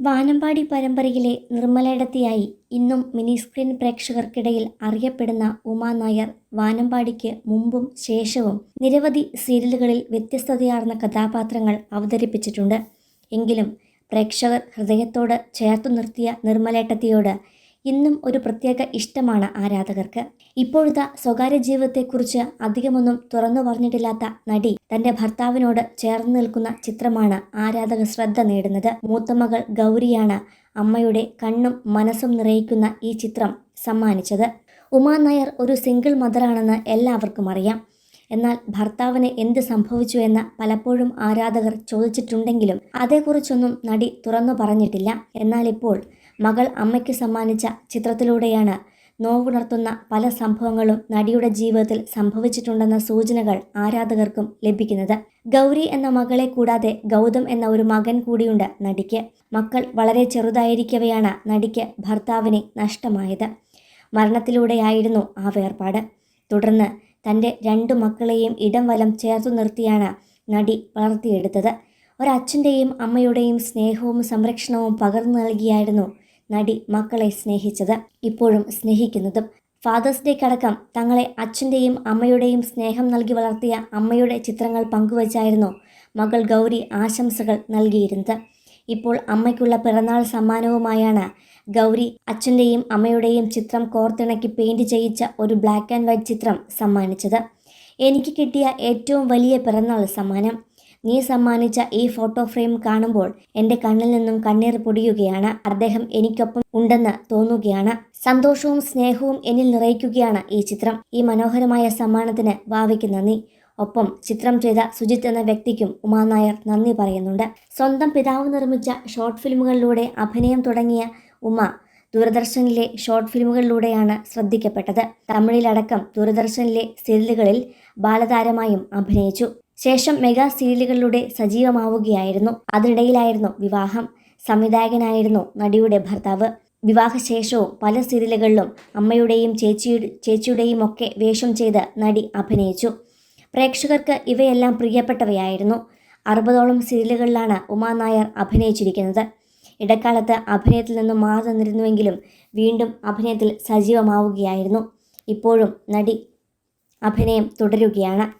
വാനമ്പാടി പരമ്പരയിലെ നിർമ്മലയിടത്തിയായി ഇന്നും mini screen പ്രേക്ഷകർക്കിടയിൽ അറിയപ്പെടുന്ന ഉമാ നായർ വാനമ്പാടിക്ക് മുമ്പും ശേഷവും നിരവധി സീരിയലുകളിൽ വ്യത്യസ്തതയാർന്ന കഥാപാത്രങ്ങൾ അവതരിപ്പിച്ചിട്ടുണ്ട്. എങ്കിലും പ്രേക്ഷകർ ഹൃദയത്തോട് ചേർത്തു നിർത്തിയ നിർമ്മലേട്ടത്തിയോട് ഇന്നും ഒരു പ്രത്യേക ഇഷ്ടമാണ് ആരാധകർക്ക്. ഇപ്പോഴത്തെ സ്വകാര്യ ജീവിതത്തെക്കുറിച്ച് അധികമൊന്നും തുറന്നു പറഞ്ഞിട്ടില്ലാത്ത നടി തന്റെ ഭർത്താവിനോട് ചേർന്ന് നിൽക്കുന്ന ചിത്രമാണ് ആരാധക ശ്രദ്ധ നേടുന്നത്. മൂത്തമകൾ ഗൗരിയാണ് അമ്മയുടെ കണ്ണും മനസ്സും നിറയിക്കുന്ന ഈ ചിത്രം സമ്മാനിച്ചത്. ഉമാ നായർ ഒരു സിംഗിൾ മദറാണെന്ന് എല്ലാവർക്കും അറിയാം. എന്നാൽ ഭർത്താവിന് എന്ത് സംഭവിച്ചു എന്ന് പലപ്പോഴും ആരാധകർ ചോദിച്ചിട്ടുണ്ടെങ്കിലും അതേക്കുറിച്ചൊന്നും നടി തുറന്നു പറഞ്ഞിട്ടില്ല. എന്നാൽ ഇപ്പോൾ മകൾ അമ്മയ്ക്ക് സമ്മാനിച്ച ചിത്രത്തിലൂടെയാണ് നോവുണർത്തുന്ന പല സംഭവങ്ങളും നടിയുടെ ജീവിതത്തിൽ സംഭവിച്ചിട്ടുണ്ടെന്ന സൂചനകൾ ആരാധകർക്കും ലഭിക്കുന്നത്. ഗൗരി എന്ന മകളെ കൂടാതെ ഗൗതം എന്ന ഒരു മകൻ കൂടിയുണ്ട് നടിക്ക്. മക്കൾ വളരെ ചെറുതായിരിക്കവെയാണ് നടിക്ക് ഭർത്താവിനെ നഷ്ടമായത്. മരണത്തിലൂടെയായിരുന്നു ആ വേർപാട്. തുടർന്ന് തന്റെ രണ്ടു മക്കളെയും ഇടം വലം ചേർത്തു നിർത്തിയാണ് നടി വളർത്തിയെടുത്തത്. ഒരച്ഛന്റെയും അമ്മയുടെയും സ്നേഹവും സംരക്ഷണവും പകർന്നു നൽകിയായിരുന്നു നടി മക്കളെ സ്നേഹിച്ചത്. ഇപ്പോഴും സ്നേഹിക്കുന്നതും ഫാദേഴ്സ് ഡേക്കടക്കം തങ്ങളെ അച്ഛന്റെയും അമ്മയുടെയും സ്നേഹം നൽകി വളർത്തിയ അമ്മയുടെ ചിത്രങ്ങൾ പങ്കുവച്ചായിരുന്നു മകൾ ഗൗരി ആശംസകൾ നൽകിയിരുന്നത്. ഇപ്പോൾ അമ്മയ്ക്കുള്ള പിറന്നാൾ സമ്മാനവുമായാണ് ഗൗരി അച്ഛന്റെയും അമ്മയുടെയും ചിത്രം കോർത്തിണക്കി പെയിന്റ് ചെയ്യിച്ച ഒരു ബ്ലാക്ക് ആൻഡ് വൈറ്റ് ചിത്രം സമ്മാനിച്ചത്. എനിക്ക് കിട്ടിയ ഏറ്റവും വലിയ പിറന്നാൾ സമ്മാനം നീ സമ്മാനിച്ച ഈ ഫോട്ടോ ഫ്രെയിം കാണുമ്പോൾ എന്റെ കണ്ണിൽ നിന്നും കണ്ണീർ പൊടിയുകയാണ്. അദ്ദേഹം എനിക്കൊപ്പം ഉണ്ടെന്ന് തോന്നുകയാണ്. സന്തോഷവും സ്നേഹവും എന്നിൽ നിറയ്ക്കുകയാണ് ഈ ചിത്രം. ഈ മനോഹരമായ സമ്മാനത്തിന് ഭാവിക്ക് നന്ദി. ഒപ്പം ചിത്രം ചെയ്ത സുജിത്ത് എന്ന വ്യക്തിക്കും ഉമാനായർ നന്ദി പറയുന്നുണ്ട്. സ്വന്തം പിതാവ് നിർമ്മിച്ച ഷോർട്ട് ഫിലിമുകളിലൂടെ അഭിനയം തുടങ്ങിയ ഉമ ദൂരദർശനിലെ ഷോർട്ട് ഫിലിമുകളിലൂടെയാണ് ശ്രദ്ധിക്കപ്പെട്ടത്. തമിഴിലടക്കം ദൂരദർശനിലെ സീരിയലുകളിൽ ബാലതാരമായും അഭിനയിച്ചു. ശേഷം മെഗാ സീരിയലുകളിലൂടെ സജീവമാവുകയായിരുന്നു. അതിനിടയിലായിരുന്നു വിവാഹം. സംവിധായകനായിരുന്നു നടിയുടെ ഭർത്താവ്. വിവാഹശേഷവും പല സീരിയലുകളിലും അമ്മയുടെയും ചേച്ചിയുടെ ചേച്ചിയുടെയും ഒക്കെ വേഷം ചെയ്ത് നടി അഭിനയിച്ചു. പ്രേക്ഷകർക്ക് ഇവയെല്ലാം പ്രിയപ്പെട്ടവയായിരുന്നു. അറുപതോളം സീരിയലുകളിലാണ് ഉമാ നായർ അഭിനയിച്ചിരിക്കുന്നത്. ഇടക്കാലത്ത് അഭിനയത്തിൽ നിന്നും മാറി നിന്നിരുന്നുവെങ്കിലും വീണ്ടും അഭിനയത്തിൽ സജീവമാവുകയായിരുന്നു. ഇപ്പോഴും നടി അഭിനയം തുടരുകയാണ്.